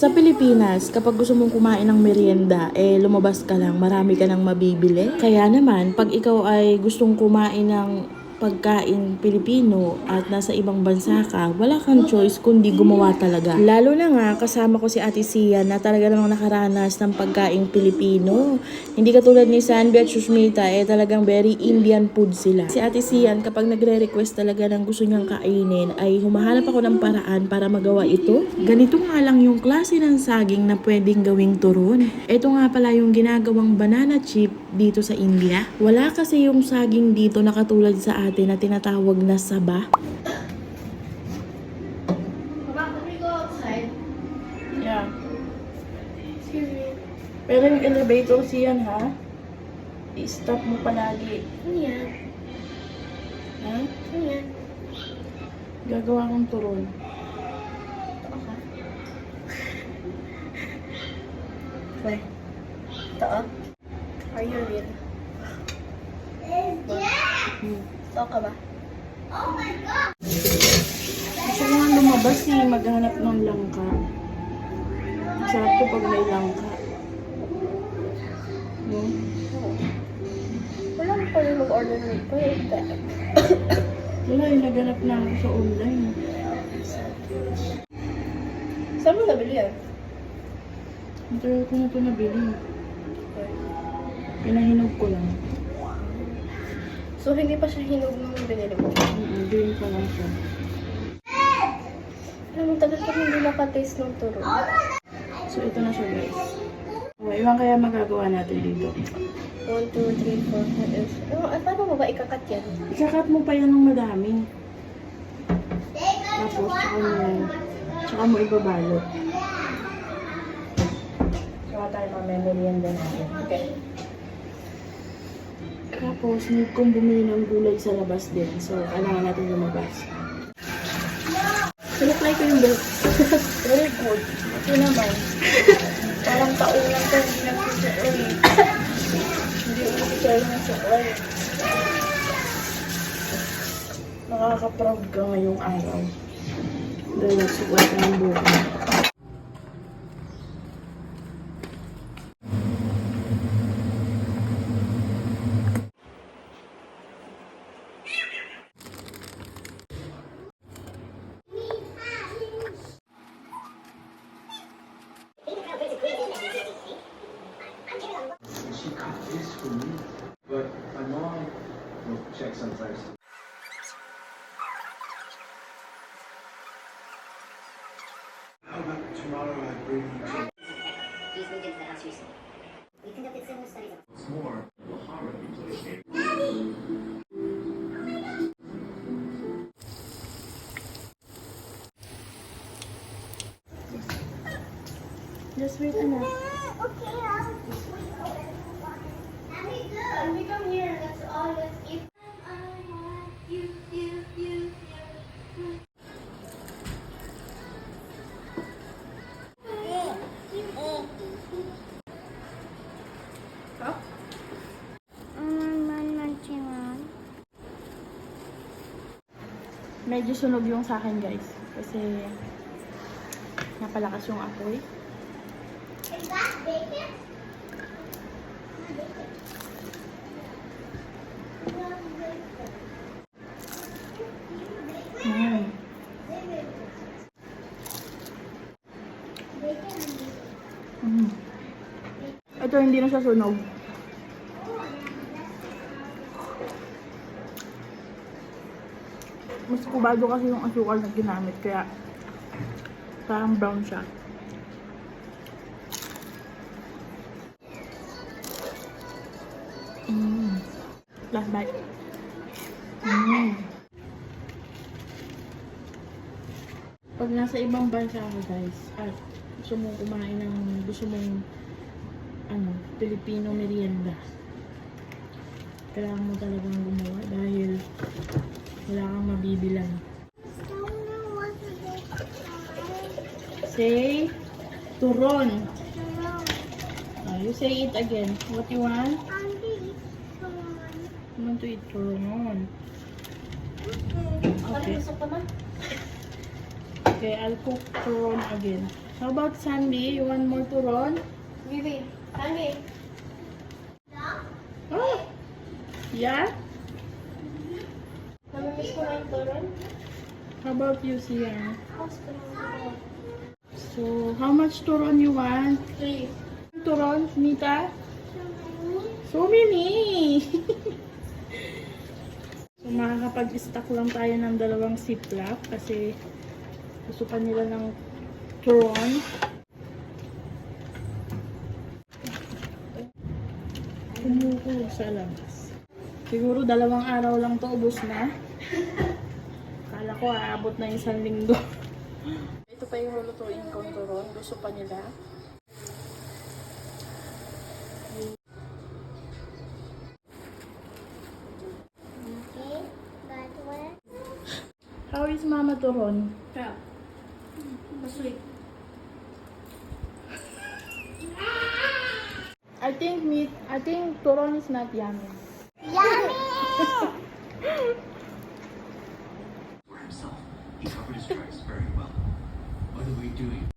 Sa Pilipinas, kapag gusto mong kumain ng merienda, eh lumabas ka lang, marami ka nang mabibili. Kaya naman, pag ikaw ay gustong kumain ng pagkain Pilipino at nasa ibang bansa ka, wala kang choice kundi gumawa talaga. Lalo na nga, kasama ko si Ate Sia na talaga namang nakaranas ng pagkain Pilipino. Hindi katulad ni Sanbi at Shushmita, eh talagang very Indian food sila. Si Ate Sian, kapag nagre-request talaga ng gusto niyang kainin, ay humahanap ako ng paraan para magawa ito. Ganito nga lang yung klase ng saging na pwedeng gawing turon. Ito nga pala yung ginagawang banana chip dito sa India. Wala kasi yung saging dito na katulad sa atin na tinatawag na saba. Mama, can we go outside? Yeah. Excuse me. Pero yung elevator siyan ha, i-stop mo palagi. Ano yan? Ha? Ano yan? Gagawa kong turon. Okay. Ito ah? Ito ka ba? Gusto ko nga lumabas eh, maghanap ng langka. Masarap to pag may langka. No? Wala mo pa rin mag-order nito eh. Wala eh, naghanap na ako sa online. Saan mo nabili yan? Ang ko na ito nabili. Pinahinog ko lang. So, hindi pa siya hinog nung binili mo. Mm, Bilhin ko lang siya. Alam mo, tagal ko hindi nakataste ng turo. So ito na siya guys. O, iwan kaya magagawa natin dito. 1, 2, 3, 4, 5, 6. Ano, at paano mo ba ikakat yan? Ikakat mo pa yan ng madami. Tapos, tsaka mo, tsaka mo ibabalot. Tsaka tayo mamaya merienda natin. Okay. Tapos, need kong bumili ng gulay sa labas din. So, kailangan natin lumabas. Sinapply ko yung belt. Very good. Ito naman. Parang taunan ko hindi nagsusuklay. hindi umikisay ng suklay. Nakaka-proud ka ngayong araw. Dahil ka ng buhay. Bring you He's moved into the house recently. What's more, me. Just wait, anak. When we Medyo sunog yung sa akin, guys. Kasi napalakas yung apoy. Mm. Mm. Ito hindi na siya sunog. Mas kubado kasi yung asukal na ginamit kaya parang brown siya. Mm. Last bite. Mm. Pag nasa ibang bansa ka guys, at gusto mong kumain ng gusto mong ano, Filipino merienda. Kailangan mo talagang gumawa dahil wala kang mabibilang. Say, turon. Ah, you say it again. What you want? You want to eat turon. Ano Okay. gusto pa man? Okay, I'll cook turon again. How about Sandy? You want more turon? Bibi, Sandy. Oh! Yeah? Ko yung turon. How about you, ko na So, how much turon you want? Three. Turon, Nita? So many! so, makakapag-stock lang tayo ng dalawang ziplock kasi gusto pa nila ng turon. Kumukulog sa labas. Siguro dalawang araw lang to ubos na. Kala ko aabot na isang linggo. Ito pa yung lulutuin kong turon. Gusto pa nila. How is Mama Turon? Crab. Masweet. I think meat, I think turon is not yummy. Yummy! He covered his tracks very well. What are we doing?